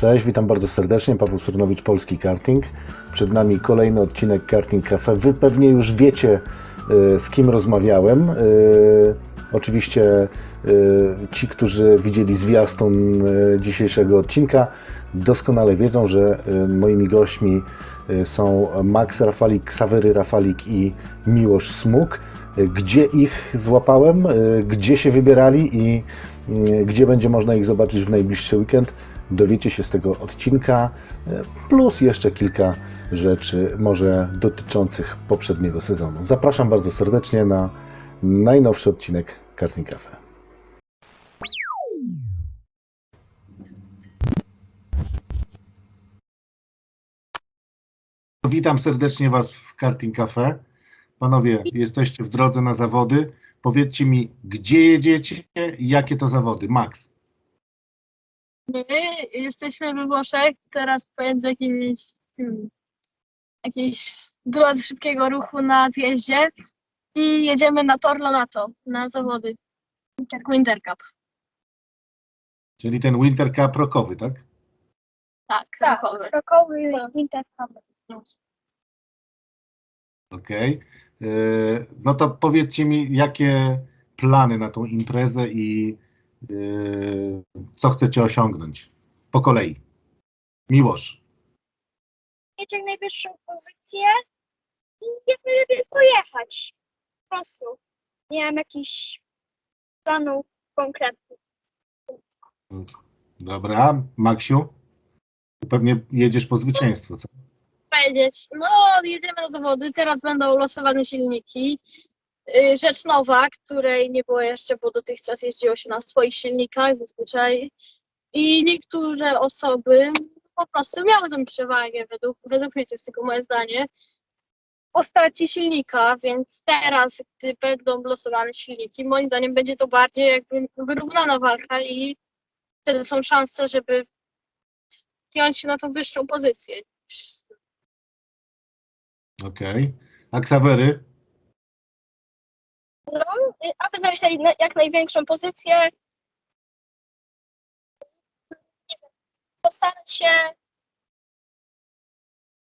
Cześć, witam bardzo serdecznie. Paweł Surnowicz, Polski Karting. Przed nami kolejny odcinek Karting Cafe. Wy pewnie już wiecie, y, z kim rozmawiałem. Y, Oczywiście y, ci, którzy widzieli zwiastun dzisiejszego odcinka, doskonale wiedzą, że moimi gośćmi są Max Rafalik, Ksawery Rafalik i Miłosz Smuk. Gdzie ich złapałem, gdzie się wybierali i gdzie będzie można ich zobaczyć w najbliższy weekend, dowiecie się z tego odcinka, y, plus jeszcze kilka rzeczy, może dotyczących poprzedniego sezonu. Zapraszam bardzo serdecznie na najnowszy odcinek Karting Cafe. Witam serdecznie Was w Karting Cafe. Panowie, jesteście w drodze na zawody. Powiedzcie mi, gdzie jedziecie i jakie to zawody? Max. My jesteśmy we Włoszech, teraz pomiędzy jakimiś, hmm, jakiejś drodze szybkiego ruchu na zjeździe i jedziemy na Tor Lonato, na zawody. Tak, Winter Cup. Czyli ten Winter Cup rokowy, tak? Tak, Tak, rokowy. rokowy Tak. Winter Cup. Okej. Yy, No to powiedzcie mi, jakie plany na tą imprezę i co chcecie osiągnąć? Po kolei. Miłosz. Mieć jak najwyższą pozycję i jak najlepiej pojechać. Po prostu. Nie mam jakichś planów konkretnych. Dobra. Maksiu? Pewnie jedziesz po zwycięstwo, co? Powiedzieć, no jedziemy na zawody, teraz będą losowane silniki. Yy, Rzecz nowa, której nie było jeszcze, bo dotychczas jeździło się na swoich silnikach zazwyczaj. I niektóre osoby po prostu miały tę przewagę, według, według mnie to jest tylko moje zdanie, postaci silnika, więc teraz, gdy będą losowane silniki, moim zdaniem będzie to bardziej jakby wyrównana walka i wtedy są szanse, żeby wziąć się na tą wyższą pozycję. Okej. A Ksawery? No, y, aby znaleźć naj- jak największą pozycję, nie wiem, postarać się,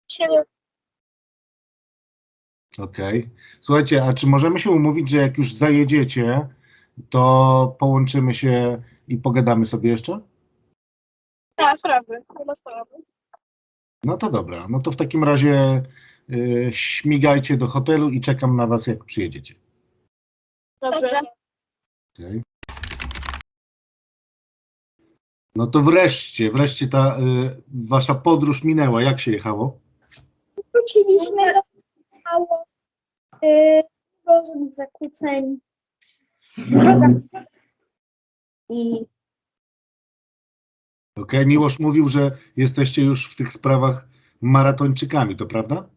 się Okej. Słuchajcie, a czy możemy się umówić, że jak już zajedziecie, to połączymy się i pogadamy sobie jeszcze? ma sprawy. Nie ma sprawy. No to dobra. No to w takim razie y, śmigajcie do hotelu i czekam na was, jak przyjedziecie. Dobrze. Okej. No to wreszcie, wreszcie ta y, wasza podróż minęła. Jak się jechało? Wróciliśmy do mało y, dużych zakłóceń. Droga. I Okej, Miłosz mówił, że jesteście już w tych sprawach maratończykami, to prawda?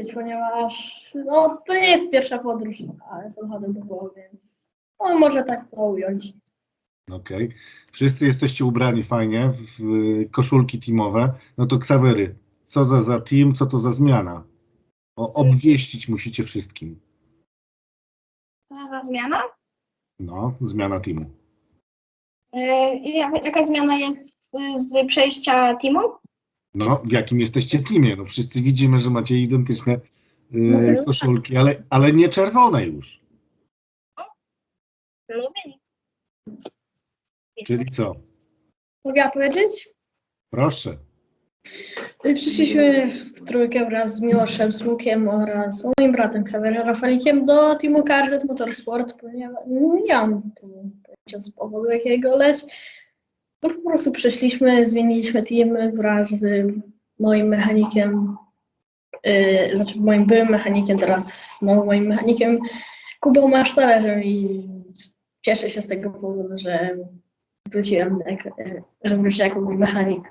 Powiedzieć, ponieważ no, to nie jest pierwsza podróż ale samochodem do Włoch, więc no, może tak to ująć. Okej. Wszyscy jesteście ubrani fajnie w w koszulki teamowe. No to Ksawery, co za, za team, co to za zmiana? O, obwieścić musicie wszystkim. Za zmiana? No, zmiana teamu. Y, I jak- jaka zmiana jest y, z przejścia teamu? No, w jakim jesteście teamie? No wszyscy widzimy, że macie identyczne y, Mhm. koszulki, ale, ale nie czerwone już. Lubię. Czyli co? Mogę ja powiedzieć? Proszę. Y, Przyszliśmy w trójkę wraz z Miłoszem Smukiem oraz moim bratem Ksawerem Rafalikiem do teamu KRZ Motorsport, ponieważ nie mam pojęcia z powodu jakiego, lecz no, po prostu przyszliśmy, zmieniliśmy team wraz z moim mechanikiem, y, znaczy moim byłym mechanikiem, teraz znowu moim mechanikiem Kubą Masztalerzem i cieszę się z tego powodu, że wróciłem, jak, y, że wróciłem jako mój mechanik.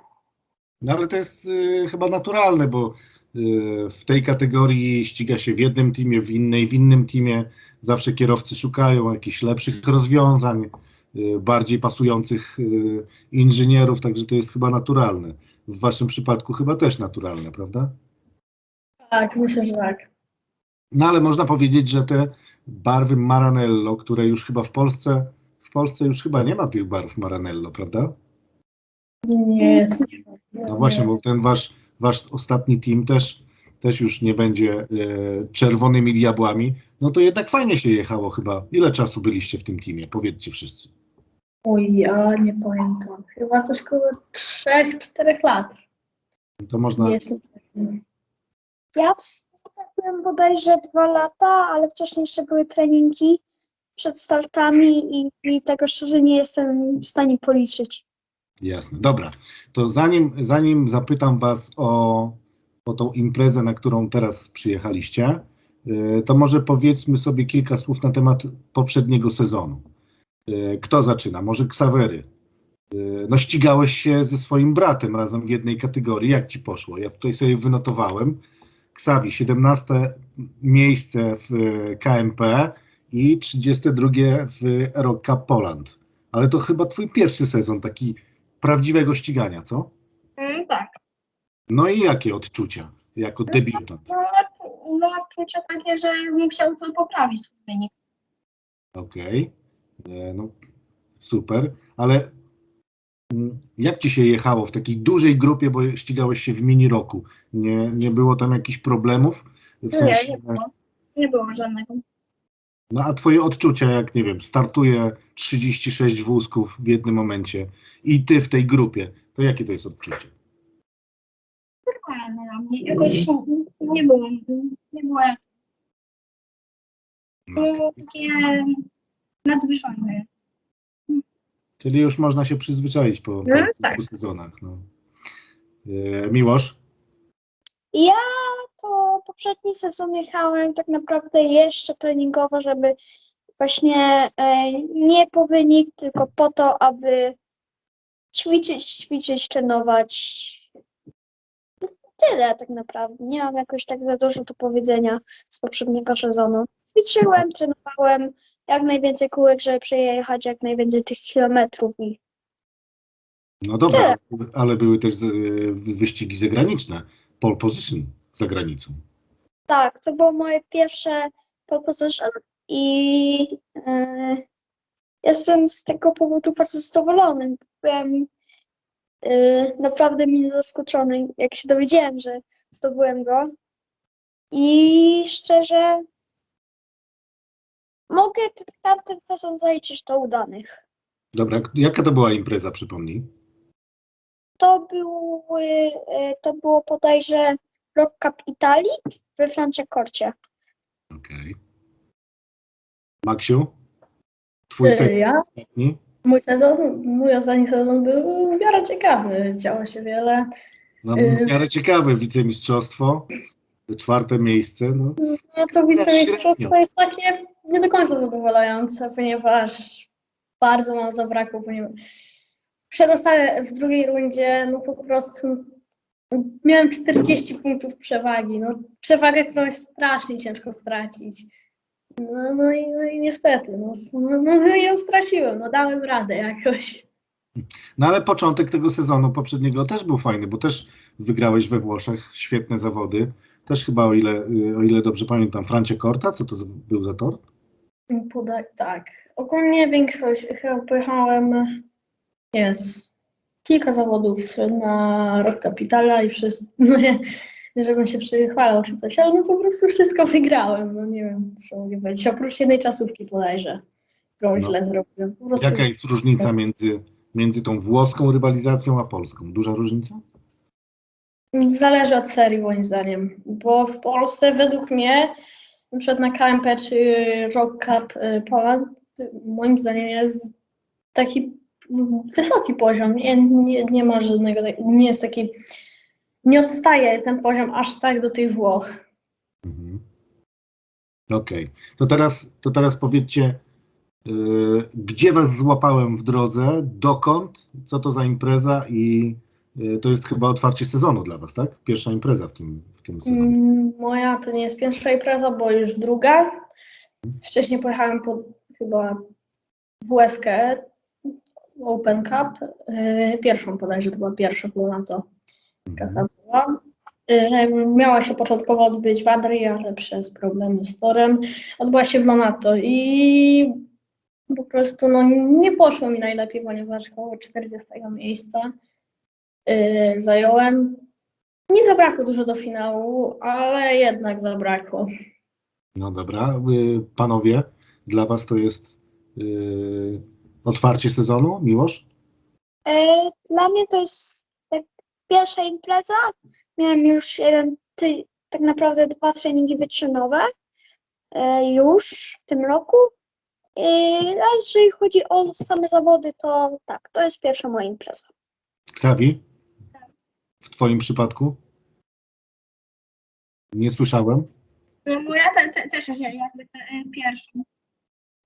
No ale to jest y, chyba naturalne, bo y, w tej kategorii ściga się w jednym teamie, w innej, w innym teamie. Zawsze kierowcy szukają jakichś lepszych rozwiązań, bardziej pasujących y, inżynierów, także to jest chyba naturalne. W waszym przypadku chyba też naturalne, prawda? Tak, myślę, że tak. No ale można powiedzieć, że te barwy Maranello, które już chyba w Polsce, w Polsce już chyba nie ma tych barw Maranello, prawda? Nie. No właśnie, bo ten wasz, wasz ostatni team też, też już nie będzie e, czerwonymi diabłami. No to jednak fajnie się jechało chyba. Ile czasu byliście w tym teamie? Powiedzcie wszyscy. Oj, ja nie pamiętam. Chyba coś koło 3-4 lat. To można. Jestem. Ja w byłem bodajże dwa lata, ale wcześniej jeszcze były treningi przed startami i, i tego szczerze nie jestem w stanie policzyć. Jasne, dobra. To zanim, zanim zapytam Was o, o tą imprezę, na którą teraz przyjechaliście, y, to może powiedzmy sobie kilka słów na temat poprzedniego sezonu. Y, Kto zaczyna? Może Ksawery. Y, No ścigałeś się ze swoim bratem razem w jednej kategorii. Jak Ci poszło? Ja tutaj sobie wynotowałem. Ksawi, 17 miejsce w y, KMP i 32 w Cup Poland. Ale to chyba Twój pierwszy sezon taki prawdziwego ścigania, co? Mm, tak. No i jakie odczucia jako debiutant? No, no odczucia takie, że chciał to poprawić swój wynik. Okej, E, no super, ale mm, jak ci się jechało w takiej dużej grupie, bo ścigałeś się w mini roku? Nie, nie było tam jakichś problemów? W Nie, sensie, nie było. Nie było żadnego. no a twoje odczucia, jak nie wiem, startuje 36 wózków w jednym momencie i ty w tej grupie, to jakie to jest odczucie? Normalne dla mnie. Jakoś nie było. Nie było No, takie nadzwyczajne. czyli już można się przyzwyczaić po, po No, kilku tak. sezonach. No. E, Miłosz? Ja to poprzedni sezon jechałem tak naprawdę jeszcze treningowo, żeby właśnie e, nie po wynik, tylko po to, aby ćwiczyć, ćwiczyć, trenować. Tyle tak naprawdę. Nie mam jakoś tak za dużo do powiedzenia z poprzedniego sezonu. Ćwiczyłem, trenowałem jak najwięcej kółek, żeby przejechać jak najwięcej tych kilometrów i No dobra, ale były też e, wyścigi zagraniczne, pole position za granicą. Tak, to było moje pierwsze pole position i e, jestem z tego powodu bardzo zadowolony. Byłem e, naprawdę mile zaskoczony, jak się dowiedziałem, że zdobyłem go. I szczerze, mogę t- tamten sezon zaliczyć do udanych. Dobra, jaka to była impreza, przypomnij? To, były, e, to było bodajże Rock Cup Italii we Franciacorcie. Okej. Maksiu? Twój E, sezon ja? ostatni? Mój sezon, mój ostatni sezon był w miarę ciekawy. Działo się wiele. No, Y- w miarę ciekawe, wicemistrzostwo, czwarte miejsce, no, No to wicemistrzostwo średnio. jest takie nie do końca zadowalające, ponieważ bardzo mało zabrakło, ponieważ przedostałem w drugiej rundzie, no po prostu miałem 40 punktów przewagi, no przewagę, którą jest strasznie ciężko stracić. No, no, i, no i niestety, no, no, no i ją straciłem, no dałem radę jakoś. no ale początek tego sezonu poprzedniego też był fajny, bo też wygrałeś we Włoszech, świetne zawody, też chyba o ile, y, o ile dobrze pamiętam, Franciacorta, co to był za tor? Podaj, tak. Ogólnie większość chyba pojechałem, jest kilka zawodów na Rock Capitala i wszystko, no nie, nie żebym się przychwalał czy coś, ale no po prostu wszystko wygrałem, no nie wiem co mogę powiedzieć, oprócz jednej czasówki bodajże, którą No. źle zrobiłem. Jaka jest różnica między, między tą włoską rywalizacją a polską? Duża różnica? Zależy od serii moim zdaniem, bo w Polsce według mnie na przykład na KMP czy Rock Cup y, Poland y, moim zdaniem jest taki wysoki poziom, nie, nie, nie ma żadnego, tak- nie jest taki, nie odstaje ten poziom aż tak do tych Włoch. Mhm. Okej, to, teraz, to teraz powiedzcie, yy, gdzie was złapałem w drodze, dokąd, co to za impreza i to jest chyba otwarcie sezonu dla was, tak? Pierwsza impreza w tym, w tym sezonie. Mm, Moja to nie jest pierwsza impreza, bo już druga. Wcześniej pojechałem po chyba w Łeskę Open Cup. Yy, Pierwszą bodajże, to była pierwsza była na to. Mhm. Taka była. Yy, Miała się początkowo odbyć w Adrii, ale przez problemy z torem odbyła się w Monato i po prostu no, nie poszło mi najlepiej, ponieważ koło 40 miejsca y, zająłem. Nie zabrakło dużo do finału, ale jednak zabrakło. No dobra, y, panowie, dla was to jest y, otwarcie sezonu, Miłosz? E, Dla mnie to jest tak pierwsza impreza. Miałem już jeden, ty, tak naprawdę dwa treningi wyczynowe e, już w tym roku. A jeżeli chodzi o same zawody, to tak, to jest pierwsza moja impreza. Xavi? W twoim przypadku? Nie słyszałem. No ja te, te, też jakby pierwszy.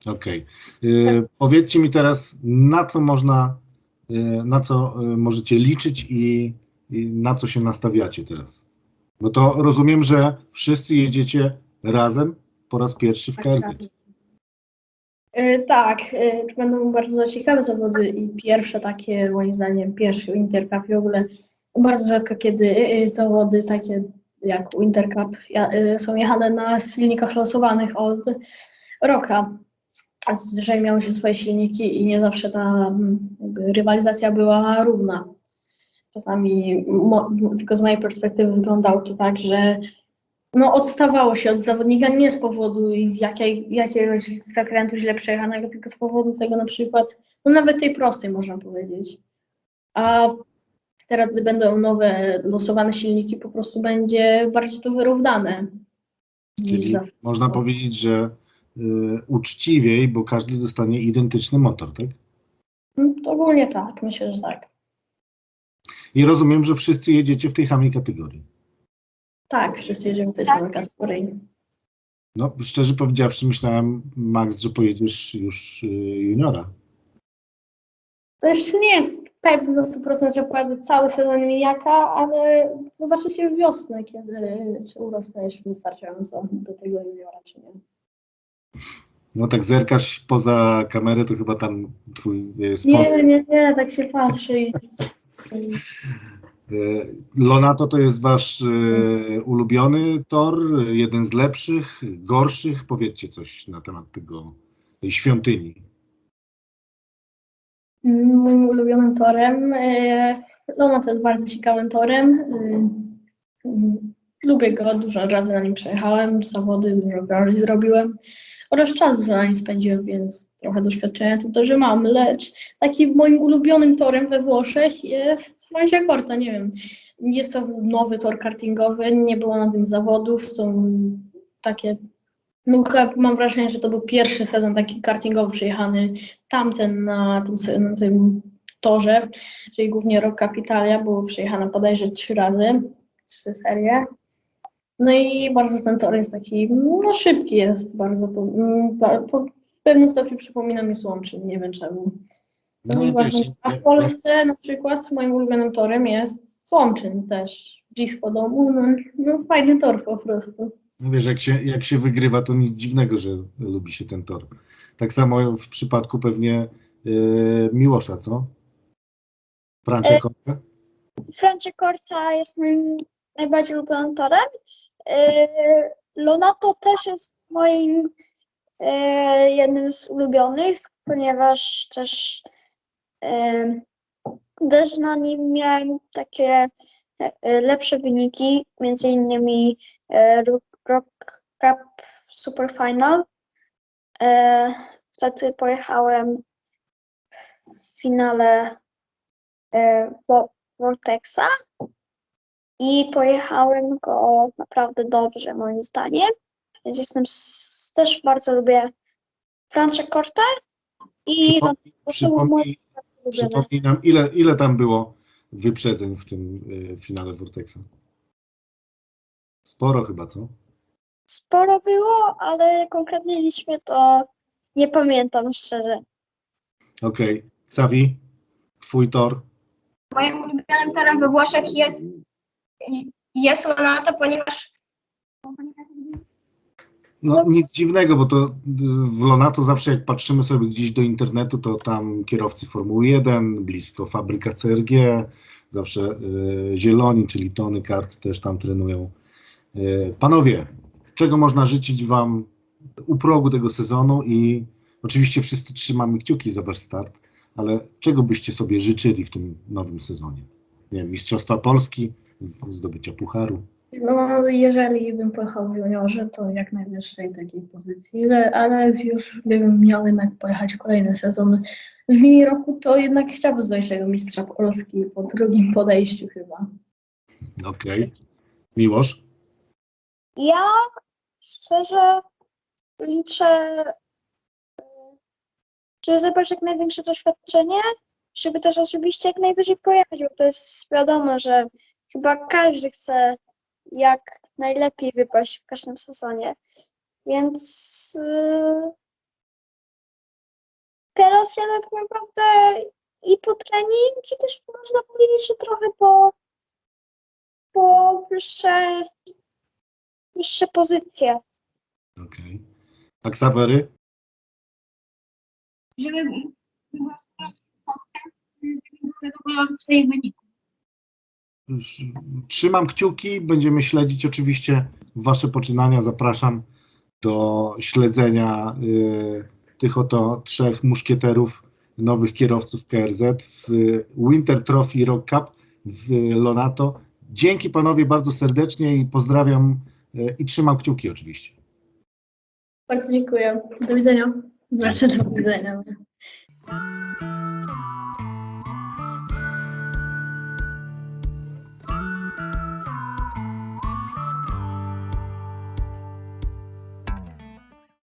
Okej. Y, Powiedzcie mi teraz, na co można, y, na co y, możecie liczyć i, i na co się nastawiacie teraz? Bo to rozumiem, że wszyscy jedziecie razem po raz pierwszy w KRZ. Y, Tak, y, to będą bardzo ciekawe zawody i pierwsze takie, moim zdaniem, pierwszy Intercup w ogóle bardzo rzadko kiedy y, zawody takie jak Intercup ja- y, są jechane na silnikach losowanych od roka. Zazwyczaj miały się swoje silniki i nie zawsze ta mm, rywalizacja była równa. Czasami, tylko z mojej perspektywy wyglądało to tak, że no, odstawało się od zawodnika nie z powodu jakiej, jakiegoś zakrętu źle przejechanego, tylko z powodu tego na przykład, no nawet tej prostej można powiedzieć. A teraz, gdy będą nowe losowane silniki, po prostu będzie bardziej to wyrównane. Czyli można powiedzieć, że y, uczciwiej, bo każdy dostanie identyczny motor, tak? No, to ogólnie tak, myślę, że tak. I rozumiem, że wszyscy jedziecie w tej samej kategorii. Tak, wszyscy jedziemy w tej Tak. samej kategorii. No, szczerze powiedziawszy, myślałem, Max, że pojedziesz już y, juniora. To jeszcze nie jest pewne na 100%, że pojadę cały sezon mijaka, ale zobaczy się w wiosnę, kiedy czy urosnesz wystarczająco do tego juniora, czy nie. No tak zerkasz poza kamerę, to chyba tam twój y, sponsor. Nie, nie, nie, tak się patrzy i... Y, Lonato to jest wasz y, ulubiony tor, jeden z lepszych, gorszych. Powiedzcie coś na temat tego, tej świątyni. Moim ulubionym torem, e, no to jest bardzo ciekawym torem. e, mm, Lubię go, dużo razy na nim przejechałem, zawody, dużo krążeń zrobiłem oraz czas dużo na nim spędziłem, więc trochę doświadczenia to też mam, lecz takim moim ulubionym torem we Włoszech jest Francia Corta, nie wiem. Jest to nowy tor kartingowy, nie było na tym zawodów, są takie no chyba mam wrażenie, że to był pierwszy sezon taki kartingowy przyjechany tamten na tym, na tym torze, czyli głównie Rock Capitalia, było przejechane bodajże trzy razy, trzy serie. No i bardzo ten tor jest taki, no szybki jest, bardzo, po, mm, po, w pewnym stopniu przypomina mi Słomczyn, nie wiem czemu. No Uważam, wiesz, a w Polsce na przykład moim ulubionym torem jest Słomczyn też, blisko domu, no, no fajny tor po prostu. Wiesz, jak się, jak się wygrywa, to nic dziwnego, że lubi się ten tor. Tak samo w przypadku pewnie y, Miłosza, co? Francia E, Corta? Francia Corta jest moim najbardziej ulubionym torem. E, Lonato też jest moim e, jednym z ulubionych, ponieważ też e, też na nim miałem takie e, e, lepsze wyniki, między innymi Rock, Cup Super Final. E, wtedy pojechałem w finale e, Vortexa i pojechałem go naprawdę dobrze moim zdaniem. Więc jestem s- też bardzo lubię Francia Cortę i no, Przypomnij, mój przypomnij, przypomnij nam, ile, ile tam było wyprzedzeń w tym y, finale Vortexa? Sporo chyba, co? Sporo było, ale konkretnie liczby to nie pamiętam szczerze. Okej. Xavi, twój tor. Moim ulubionym torem we Włoszech jest, jest Lonata, ponieważ No, No, nic dziwnego, bo to w Lonato zawsze jak patrzymy sobie gdzieś do internetu, to tam kierowcy Formuły 1, blisko fabryka CRG, zawsze y, zieloni, czyli Tony Kart też tam trenują. Y, panowie, czego można życzyć wam u progu tego sezonu i oczywiście wszyscy trzymamy kciuki za wasz start, ale czego byście sobie życzyli w tym nowym sezonie? nie wiem, Mistrzostwa Polski, zdobycia pucharu. No, jeżeli bym pojechał w juniorze, to jak najwyższej takiej pozycji, ale, już gdybym miał jednak pojechać kolejny sezon w mini roku, to jednak chciałbym zdać tego mistrza Polski po drugim podejściu chyba. Okej. Miłosz? Ja szczerze liczę, y, żeby zebrać jak największe doświadczenie, żeby też oczywiście jak najwyżej pojechać, bo to jest wiadomo, że chyba każdy chce jak najlepiej wypaść w każdym sezonie. Więc y, teraz jadę tak naprawdę i po trening, i też można powiedzieć, że trochę po, po wyższe wyższe pozycje. Okej. A Ksawery? Żeby była postęp, żeby był zadowolony z swoich wyników. Trzymam kciuki, będziemy śledzić oczywiście Wasze poczynania. Zapraszam do śledzenia y, tych oto trzech muszkieterów, nowych kierowców KRZ w Winter Trophy Rock Cup w Lonato. Dzięki panowie bardzo serdecznie i pozdrawiam i trzymam kciuki oczywiście. Bardzo dziękuję. Do widzenia. Znaczy do widzenia.